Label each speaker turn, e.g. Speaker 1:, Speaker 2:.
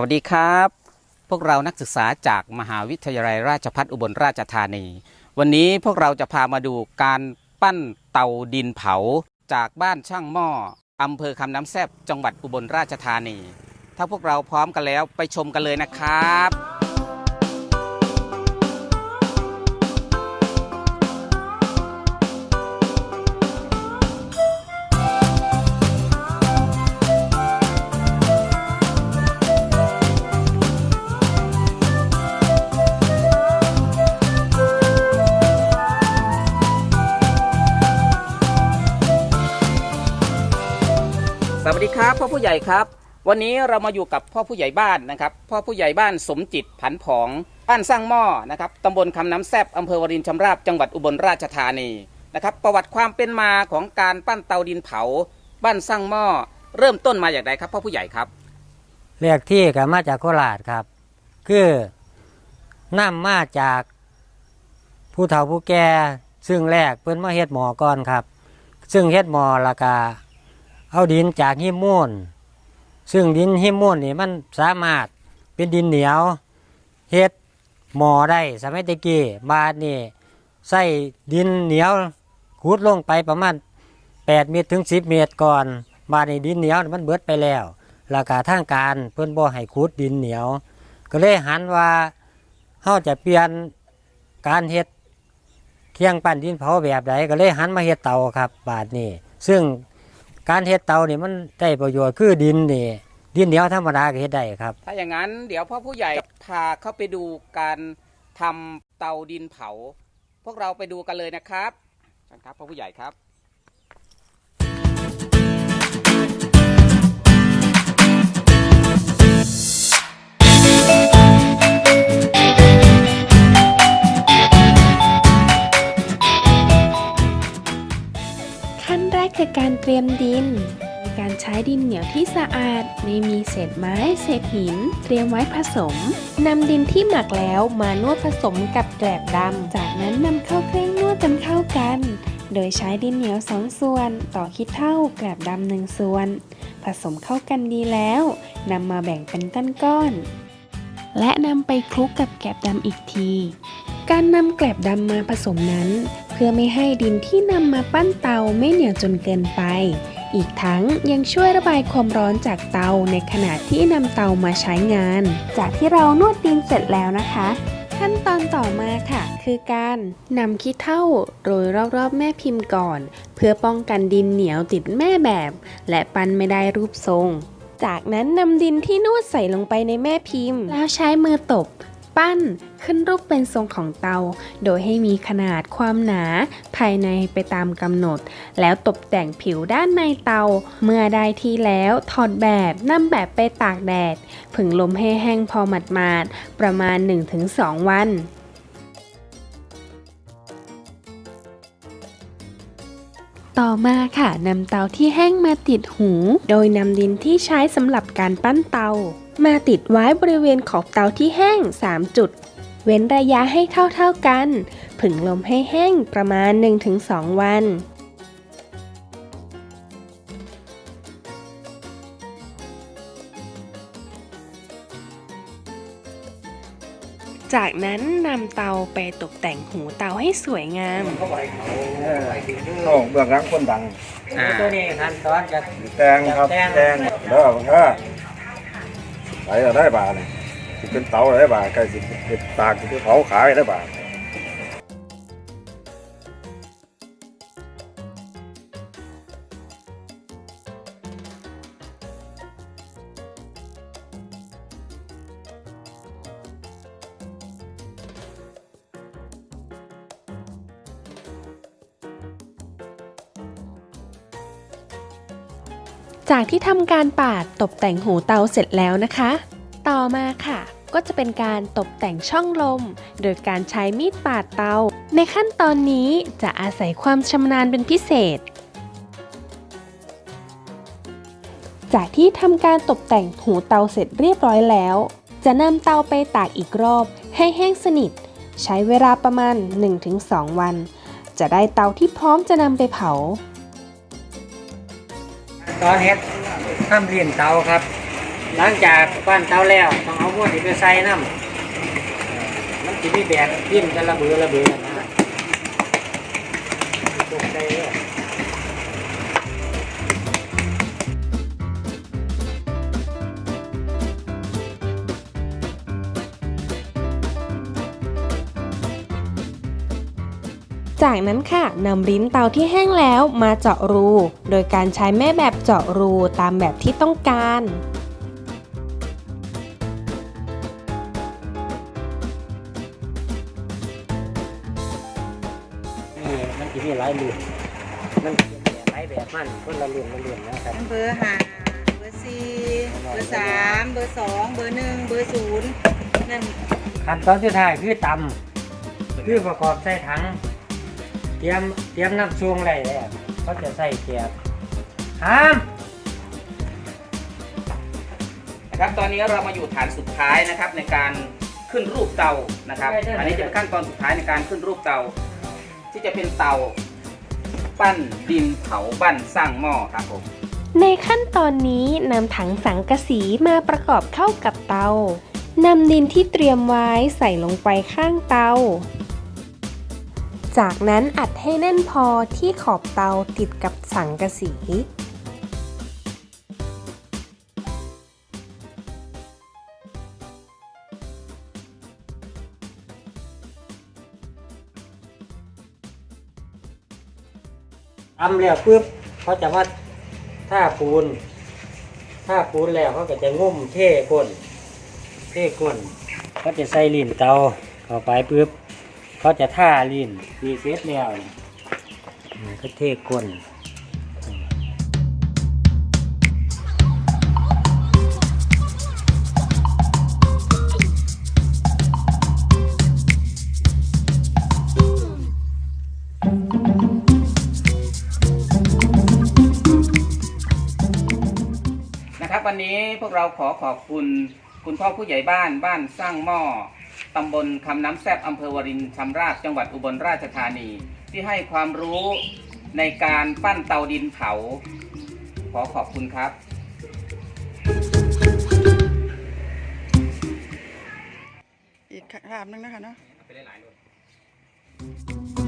Speaker 1: วัสดีครับ พวกเรานักศึกษาจากมหาวิทยาลัยราชพัฒอุบลราชธานี วันนี้พวกเราจะพามาดูการปั้นเตาดินเผา จากบ้านช่างหม้ออำเภอคำน้ำแซบจังหวัดอุบลราชธานี ถ้าพวกเราพร้อมกันแล้วไปชมกันเลยนะครับ วัสดีครับพ่อผู้ใหญ่ครับ วันนี้เรามาอยู่กับพ่อผู้ใหญ่บ้านนะครับพ่อผู้ใหญ่บ้านสมจิตผันผองบ้านสร้างหม้อนะครับตำบลคำน้ำแซบอำเภอวรินชำราบจังหวัดอุบลราชธานีนะครับประวัติความเป็นมาของการปั้นเตาดินเผา บ้านสร้างหม้อเริ่มต้นมาอย่างไรครับพ่อผู้ใหญ่ครับ
Speaker 2: เรียกที่ก็มาจากโคราชครับ คือนํมาจากผู้เฒ่าผู้แก่ซึ่งแรกเพิ่นมาเฮ็ดหมอก่อนครับ ซึ่งเฮ็ดหมอละกา เอาดินจากหิมมูนซึ่งดินหิมมูนนี่มันสามารถเป็นดินเหนียวเฮ็ดหมอได้สมัยตะกี้บาดนี่ใส่ดินเหนียวขุดลงไปประมาณ8เมตรถึง 10 เมตรก่อน บาดนี่ดินเหนียวมันเบิดไปแล้วราคาทางการเพิ่อนบ่ให้ขุดดินเหนียว ก็เลยหันว่าเฮาจะเปลี่ยนการเฮ็ดเคียงปั้นดินเผาแบบใดก็เลยหันมาเฮ็ดเตาครับ บาดนี้ซึ่ง การเฮ็ดเตานี่มันได้ประโยชน์คือดินนี่ดินเหนียวธรรมดาก็เฮ็ดได้ครับ
Speaker 1: ถ้าอย่างนั้นเดี๋ยวพ่อผู้ใหญ่พาเข้าไปดูการทำเตาดินเผา พวกเราไปดูกันเลยนะครับครับพ่อผู้ใหญ่ครับ
Speaker 3: เตรียมดินมีการใช้ดินเหนียวที่สะอาด ไม่มีเศษไม้ เศษหิน เตรียมไว้ผสมนำดินที่หมักแล้วมานวดผสมกับแกลบดำ จากนั้นนำเข้าเครื่องนวดจนเข้ากัน โดยใช้ดินเหนียวสองส่วน ต่อคิดเท่าแกลบดำหนึ่งส่วน ผสมเข้ากันดีแล้วนำมาแบ่งเป็นก้อนๆและนำไปคลุกกับแกลบดำอีกที การนำแกลบดำมาผสมนั้น พื่อไม่ให้ดินที่นำมาปั้นเตาไม่เหนียวจนเกินไป อีกทั้งยังช่วยระบายความร้อนจากเตาในขณะที่นำเตามาใช้งาน จากที่เรานวดดินเสร็จแล้วนะคะ ขั้นตอนต่อมาค่ะ คือการนำขี้เถ้าโรยรอบๆ แม่พิมพ์ก่อน เพื่อป้องกันดินเหนียวติดแม่แบบ และปั้นไม่ได้รูปทรง จากนั้นนำดินที่นวดใส่ลงไปในแม่พิมพ์ แล้วใช้มือตบ ปั้นขึ้นรูปเป็นทรงของเตา โดยให้มีขนาดความหนาภายในไปตามกำหนด แล้วตกแต่งผิวด้านในเตา เมื่อได้ที่แล้วถอดแบบนำแบบไปตากแดด ผึ่งลมให้แห้งพอหมาดๆประมาณ 1-2 วันต่อมาค่ะนำเตาที่แห้งมาติดหู โดยนำดินที่ใช้สำหรับการปั้นเตา มาติดไว้บริเวณขอบเตาที่แห้ง 3 จุด เว้นระยะให้เท่าๆกัน ผึ่งลมให้แห้งประมาณ 1-2 วันจากนั้นนำเตาไปตกแต่งหูเตาให้สวยงาม
Speaker 4: โอ้เบื้องหลังคนดัง
Speaker 1: อ่า
Speaker 2: ตัวนี้ขั้นตอนจะ
Speaker 4: แตงครับ
Speaker 2: แตง
Speaker 4: แตงเด้อเออ ไปเอาได้บาทนี่สิเป็นเตาได้บาทใกล้สิเป็นตากสิเผาขายได้บาท
Speaker 3: จากที่ทำการปาดตกแต่งหูเตาเสร็จแล้วนะคะ ต่อมาค่ะ ก็จะเป็นการตกแต่งช่องลม โดยการใช้มีดปาดเตา ในขั้นตอนนี้จะอาศัยความชำนาญเป็นพิเศษ จากที่ทำการตกแต่งหูเตาเสร็จเรียบร้อยแล้ว จะนำเตาไปตากอีกรอบให้แห้งสนิท ใช้เวลาประมาณ 1-2 วัน จะได้เตาที่พร้อมจะนำไปเผา
Speaker 2: ตอนเฮ็ดทำเลียนเตาครับ หลังจากปั้นเตาแล้วต้องเอาม้วนที่ไปใส่น้ำมันจะมีแบบพิมพ์กันระเบือระเบือ จา
Speaker 3: กนั้นค่ะนำลิ้นเตาที่แห้งแล้วมาเจาะรู โดยการใช้แม่แบบเจาะรูตามแบบที่ต้องการ
Speaker 2: นี่มันจะมีหลายรุ่นมันจะมีหลายแบบมันคนละรุ่นละรุ่นนะครับ
Speaker 5: เบอร์ห้าเบอร์สี่เบอร์สามเบอร์สองเบอร์หนึ่งเบอร์ศูนย์นั่น
Speaker 2: ขั้นตอนสุดท้ายคือตำคือประกอบใส่ถัง เตรียมเตรียมน้ำซุงอะไรแล้วเขาจะใส่เกียบห้าม
Speaker 1: นะครับตอนนี้เรามาอยู่ฐานสุดท้ายนะครับในการขึ้นรูปเตานะครับ อันนี้จะเป็นขั้นตอนสุดท้ายในการขึ้นรูปเตา ที่จะเป็นเตาปั้นดินเผาปั้นสร้างหม้อครับผม
Speaker 3: ในขั้นตอนนี้นำถังสังกะสีมาประกอบเข้ากับเตานำดินที่เตรียมไว้ใส่ลงไปข้างเตา จากนั้นอัดให้แน่นพอที่ขอบเตาติดกับสังกะสี
Speaker 2: ทำแล้วปุ๊บเขาจะมาท่าปูนท่าปูนแล้วเขาก็จะงุ่มเท่ก้นเท่ก้นเขาจะใส่ลิ้นเตาเข้าไปปุ๊บ เขาจะท่าลิ้นดีเสร็จแล้วก็เท่ก้น
Speaker 1: นะครับวันนี้พวกเราขอขอบคุณคุณพ่อผู้ใหญ่บ้านบ้านสร้างหม้อ ตำบลคำน้ำแซบอำเภอวรินชำราบจังหวัดอุบลราชธานี ที่ให้ความรู้ในการปั้นเตาดินเผา ขอขอบคุณครับ
Speaker 5: อีกคราบหนึงนะคะเนาะ
Speaker 1: ไปได้หลายรถ